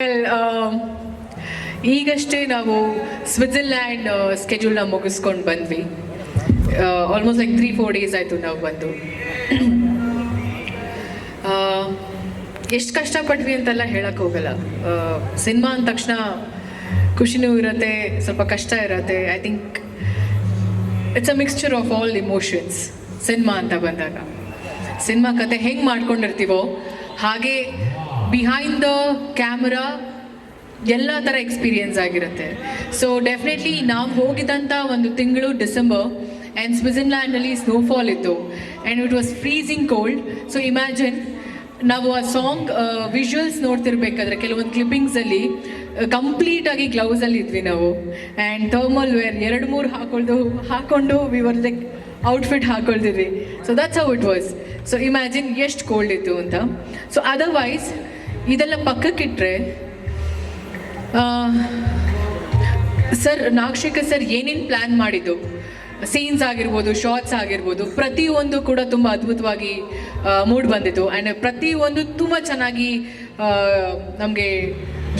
Um, ಈಗಷ್ಟೇ ನಾವು Switzerland ಸ್ಕೆಡ್ಯೂಲ್ನ ಮುಗಿಸ್ಕೊಂಡು ಬಂದ್ವಿ. Almost like three four days ಆಯಿತು ನಾವು ಬಂದು. ಎಷ್ಟು ಕಷ್ಟಪಟ್ವಿ ಅಂತೆಲ್ಲ ಹೇಳಕ್ಕೆ ಹೋಗಲ್ಲ. ಸಿನಿಮಾ ಅಂದ ತಕ್ಷಣ ಖುಷಿನೂ ಇರುತ್ತೆ ಸ್ವಲ್ಪ ಕಷ್ಟ ಇರುತ್ತೆ. I think it's a mixture of all emotions cinema ಅಂತ ಬಂದಾಗ. ಸಿನಿಮಾ ಕತೆ ಹೆಂಗೆ ಮಾಡ್ಕೊಂಡಿರ್ತೀವೋ ಹಾಗೆ ಬಿಹೈಂಡ್ ದ ಕ್ಯಾಮ್ರಾ ಎಲ್ಲ ಥರ ಎಕ್ಸ್ಪೀರಿಯೆನ್ಸ್ ಆಗಿರುತ್ತೆ. ಸೊ ಡೆಫಿನೆಟ್ಲಿ ನಾವು ಹೋಗಿದ್ದಂಥ ಒಂದು ತಿಂಗಳು ಡಿಸೆಂಬರ್ ಆ್ಯಂಡ್ ಸ್ವಿಝರ್ಲ್ಯಾಂಡಲ್ಲಿ ಸ್ನೋಫಾಲ್ ಇತ್ತು. And it was freezing cold so imagine ನಾವು ಆ ಸಾಂಗ್ ವಿಜುವಲ್ಸ್ ನೋಡ್ತಿರ್ಬೇಕಾದ್ರೆ ಕೆಲವೊಂದು ಕ್ಲಿಪ್ಪಿಂಗ್ಸಲ್ಲಿ ಕಂಪ್ಲೀಟಾಗಿ ಗ್ಲೌಸಲ್ಲಿ ಇದ್ವಿ ನಾವು. ಆ್ಯಂಡ್ ಥರ್ಮಲ್ ವೇರ್ ಎರಡು ಮೂರು ಹಾಕೊಂಡು ಹಾಕೊಂಡು ವಿವರ್ like outfit ಹಾಕೊಳ್ತಿದ್ವಿ. So that's how it was so imagine ಎಷ್ಟು ಕೋಲ್ಡ್ ಇತ್ತು ಅಂತ. ಸೊ ಅದರ್ವೈಸ್ ಇದೆಲ್ಲ ಪಕ್ಕಕ್ಕಿಟ್ರೆ ಸರ್, ನಾಗಶೇಖರ್ ಸರ್ ಏನೇನು ಪ್ಲ್ಯಾನ್ ಮಾಡಿದ್ದು? ಸೀನ್ಸ್ ಆಗಿರ್ಬೋದು ಶಾರ್ಟ್ಸ್ ಆಗಿರ್ಬೋದು, ಪ್ರತಿಯೊಂದು ಕೂಡ ತುಂಬ ಅದ್ಭುತವಾಗಿ ಮೂಡ್ ಬಂದಿತ್ತು. ಆ್ಯಂಡ್ ಪ್ರತಿಯೊಂದು ತುಂಬ ಚೆನ್ನಾಗಿ ನಮಗೆ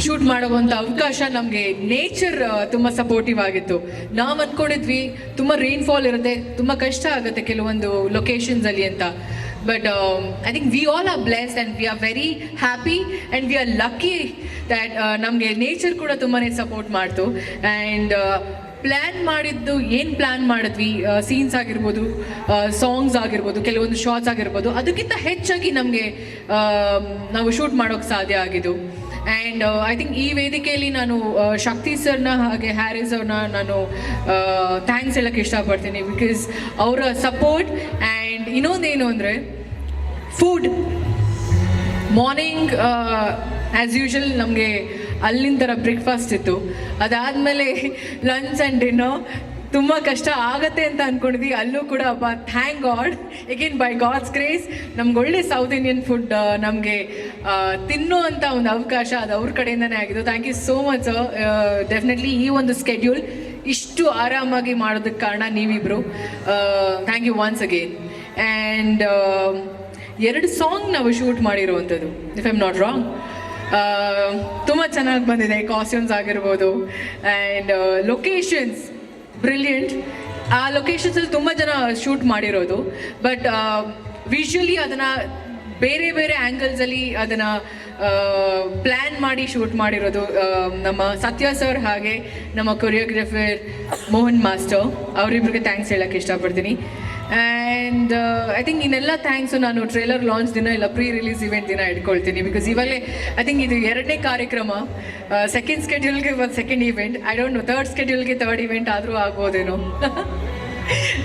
ಶೂಟ್ ಮಾಡುವಂಥ ಅವಕಾಶ ನಮಗೆ ನೇಚರ್ ತುಂಬ ಸಪೋರ್ಟಿವ್ ಆಗಿತ್ತು. ನಾವು ಅಂದ್ಕೊಂಡಿದ್ವಿ ತುಂಬ ರೈನ್ಫಾಲ್ ಇರುತ್ತೆ, ತುಂಬ ಕಷ್ಟ ಆಗುತ್ತೆ ಕೆಲವೊಂದು ಲೊಕೇಶನ್ಸಲ್ಲಿ ಅಂತ. But I think we all are bless and we are very happy and we are lucky that ನಮಗೆ ನೇಚರ್ ಕೂಡ ತುಂಬಾ ಸಪೋರ್ಟ್ ಮಾಡ್ತು. ಆ್ಯಂಡ್ ಪ್ಲ್ಯಾನ್ ಮಾಡಿದ್ದು ಏನು ಪ್ಲ್ಯಾನ್ ಮಾಡಿದ್ವಿ? ಸೀನ್ಸ್ ಆಗಿರ್ಬೋದು ಸಾಂಗ್ಸ್ ಆಗಿರ್ಬೋದು, ಕೆಲವೊಂದು ಶಾರ್ಟ್ಸ್ ಆಗಿರ್ಬೋದು, ಅದಕ್ಕಿಂತ ಹೆಚ್ಚಾಗಿ ನಮಗೆ ನಾವು ಶೂಟ್ ಮಾಡೋಕ್ಕೆ ಸಾಧ್ಯ ಆಗಿದ್ದು. ಆ್ಯಂಡ್ ಐ ಥಿಂಕ್ ಈ ವೇದಿಕೆಯಲ್ಲಿ ನಾನು ಶಕ್ತಿ ಸರ್ನ ಹಾಗೆ ಹ್ಯಾರಿಸ್ ಅವ್ರನ್ನ ನಾನು ಥ್ಯಾಂಕ್ಸ್ ಹೇಳಕ್ಕೆ ಇಷ್ಟಪಡ್ತೀನಿ ಬಿಕಾಸ್ ಅವರ ಸಪೋರ್ಟ್ ಆ್ಯಂಡ್ ಇನ್ನೊಂದೇನು ಅಂದರೆ ಫುಡ್ ಮಾರ್ನಿಂಗ್ ಆ್ಯಸ್ ಯೂಶಲ್ ನಮಗೆ ಅಲ್ಲಿನ ಥರ ಬ್ರೇಕ್ಫಾಸ್ಟ್ ಇತ್ತು. ಅದಾದಮೇಲೆ ಲಂಚ್ ಆ್ಯಂಡ್ ಡಿನ್ನರ್ ತುಂಬ ಕಷ್ಟ ಆಗತ್ತೆ ಅಂತ ಅಂದ್ಕೊಂಡಿದ್ವಿ ಅಲ್ಲೂ ಕೂಡ ಅಪ್ಪ thank God again by God's grace ನಮ್ಗೆ ಒಳ್ಳೆ ಸೌತ್ ಇಂಡಿಯನ್ ಫುಡ್ ನಮಗೆ ತಿನ್ನೋ ಒಂದು ಅವಕಾಶ ಅದು ಅವ್ರ ಕಡೆಯಿಂದನೇ ಆಗಿದ್ದು. Thank you so much definitely ಈ ಒಂದು ಸ್ಕೆಡ್ಯೂಲ್ ಇಷ್ಟು ಆರಾಮಾಗಿ ಮಾಡೋದಕ್ಕೆ ಕಾರಣ ನೀವಿಬ್ಬರು thank you once again and ಎರಡು ಸಾಂಗ್ ನಾವು ಶೂಟ್ ಮಾಡಿರುವಂಥದ್ದು ಇಫ್ ಐಮ್ ನಾಟ್ ರಾಂಗ್ ತುಂಬ ಚೆನ್ನಾಗಿ ಬಂದಿದೆ ಕಾಸ್ಟ್ಯೂಮ್ಸ್ ಆಗಿರ್ಬೋದು. ಆ್ಯಂಡ್ ಲೊಕೇಶನ್ಸ್ ಬ್ರಿಲಿಯಂಟ್ ಆ ಲೊಕೇಶನ್ಸಲ್ಲಿ ತುಂಬ ಜನ ಶೂಟ್ ಮಾಡಿರೋದು. ಬಟ್ ವಿಶ್ವಲಿ ಅದನ್ನು ಬೇರೆ ಬೇರೆ ಆ್ಯಂಗಲ್ಸಲ್ಲಿ ಅದನ್ನು ಪ್ಲ್ಯಾನ್ ಮಾಡಿ ಶೂಟ್ ಮಾಡಿರೋದು ಆ, ನಮ್ಮ ಸತ್ಯ ಸರ್ ಹಾಗೆ ನಮ್ಮ ಕೊರಿಯೋಗ್ರಫರ್ ಮೋಹನ್ ಮಾಸ್ಟರ್. ಅವರಿಬ್ರಿಗೆ ಥ್ಯಾಂಕ್ಸ್ ಹೇಳೋಕ್ಕೆ ಇಷ್ಟಪಡ್ತೀನಿ. ಆ್ಯಂಡ್ ಐ ಥಿಂಕ್ ಇನ್ನೆಲ್ಲ ಥ್ಯಾಂಕ್ಸು ನಾನು ಟ್ರೇಲರ್ ಲಾಂಚ್ ದಿನ ಇಲ್ಲ ಪ್ರೀ ರಿಲೀಸ್ ಇವೆಂಟ್ ದಿನ ಇಟ್ಕೊಳ್ತೀನಿ. ಬಿಕಾಸ್ ಇವಾಗಲೇ ಐ ಥಿಂಕ್ ಇದು ಎರಡನೇ ಕಾರ್ಯಕ್ರಮ. ಸೆಕೆಂಡ್ ಸ್ಕೆಡ್ಯೂಲ್ಗೆ ಒಂದು second event I don't know third ಸ್ಕೆಡ್ಯೂಲ್ಗೆ third event ಆದರೂ ಆಗ್ಬೋದೇನೋ.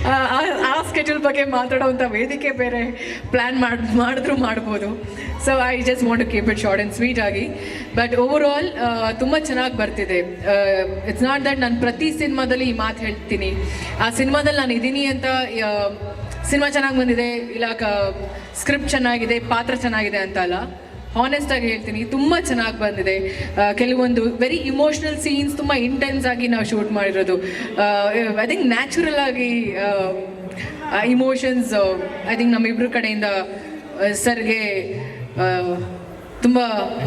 ಆ- ಸ್ಕೆಡ್ಯೂಲ್ ಬಗ್ಗೆ ಮಾತಾಡೋವಂಥ ವೇದಿಕೆ ಬೇರೆ ಪ್ಲ್ಯಾನ್ ಮಾಡಿ, ಮಾಡಿದ್ರು ಮಾಡ್ಬೋದು. So I just want to keep it short and sweet ಆಗಿ. ಬಟ್ ಓವರ್ ಆಲ್ ತುಂಬ ಚೆನ್ನಾಗಿ ಬರ್ತಿದೆ. ಇಟ್ಸ್ ನಾಟ್ ದಟ್ ನಾನು ಪ್ರತಿ ಸಿನಿಮಾದಲ್ಲಿ ಈ ಮಾತು ಹೇಳ್ತೀನಿ. ಆ ಸಿನಿಮಾದಲ್ಲಿ ನಾನು ಇದ್ದೀನಿ ಅಂತ ಸಿನಿಮಾ ಚೆನ್ನಾಗಿ ಬಂದಿದೆ. ಇಲ್ಲ ಸ್ಕ್ರಿಪ್ಟ್ ಚೆನ್ನಾಗಿದೆ, ಪಾತ್ರ ಚೆನ್ನಾಗಿದೆ ಅಂತ ಅಲ್ಲ. ಹಾನೆಸ್ಟ್ ಆಗಿ ಹೇಳ್ತೀನಿ, ತುಂಬ ಚೆನ್ನಾಗಿ ಬಂದಿದೆ. ಕೆಲವೊಂದು ವೆರಿ ಇಮೋಷ್ನಲ್ ಸೀನ್ಸ್ ತುಂಬ ಇಂಟೆನ್ಸ್ ಆಗಿ ನಾವು ಶೂಟ್ ಮಾಡಿರೋದು. ಐ ಥಿಂಕ್ ನ್ಯಾಚುರಲ್ ಆಗಿ ಇಮೋಷನ್ಸ್ ಐ ಥಿಂಕ್ ನಮ್ಮಿಬ್ರ ಕಡೆಯಿಂದ ಸರ್ಗೆ ತುಂಬ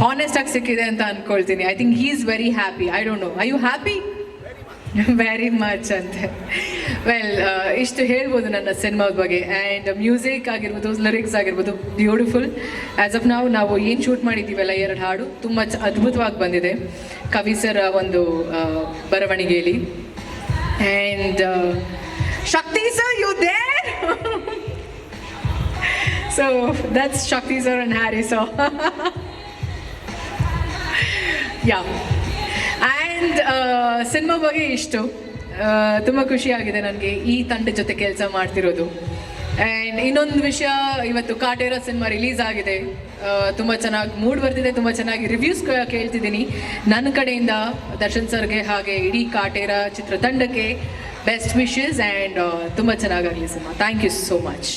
ಹಾನೆಸ್ಟ್ ಆಗಿ ಸಿಕ್ಕಿದೆ ಅಂತ ಅನ್ಕೊಳ್ತೀನಿ. I think he is very happy I don't know I you happy very much ಅಂತೆ. ವೆಲ್ ಇಷ್ಟು ಹೇಳ್ಬೋದು ನನ್ನ ಸಿನಿಮಾದ ಬಗ್ಗೆ. ಆ್ಯಂಡ್ ಮ್ಯೂಸಿಕ್ ಆಗಿರ್ಬೋದು ಲಿರಿಕ್ಸ್ ಆಗಿರ್ಬೋದು ಬ್ಯೂಟಿಫುಲ್ ಆ್ಯಸ್ ಆಫ್ ನಾವು ನಾವು ಏನು ಶೂಟ್ ಮಾಡಿದ್ದೀವಲ್ಲ ಎರಡು ಹಾಡು, ತುಂಬ ಚ ಅದ್ಭುತವಾಗಿ ಬಂದಿದೆ. ಕವಿ ಸರ್ ಒಂದು ಬರವಣಿಗೆಯಲ್ಲಿ. And Shakti sir you they so that's Shakti sir and Harry so yeah and cinema ಬಗ್ಗೆ ಇಷ್ಟು. ತುಂಬ ಖುಷಿಯಾಗಿದೆ ನನಗೆ ಈ ತಂಡ ಜೊತೆ ಕೆಲಸ ಮಾಡ್ತಿರೋದು. ಆ್ಯಂಡ್ ಇನ್ನೊಂದು ವಿಷಯ, ಇವತ್ತು ಕಾಟೇರ ಸಿನಿಮಾ ರಿಲೀಸ್ ಆಗಿದೆ. ತುಂಬ ಚೆನ್ನಾಗಿ ಮೂಡ್ ಬರ್ತಿದೆ, ತುಂಬ ಚೆನ್ನಾಗಿ ರಿವ್ಯೂಸ್ ಕೇಳ್ತಿದ್ದೀನಿ. ನನ್ನ ಕಡೆಯಿಂದ ದರ್ಶನ್ ಸರ್ಗೆ ಹಾಗೆ ಇಡೀ ಕಾಟೇರ ಚಿತ್ರತಂಡಕ್ಕೆ ಬೆಸ್ಟ್ ವಿಶಸ್ ಆ್ಯಂಡ್ ತುಂಬ ಚೆನ್ನಾಗಾಗಲಿ cinema. Thank you so much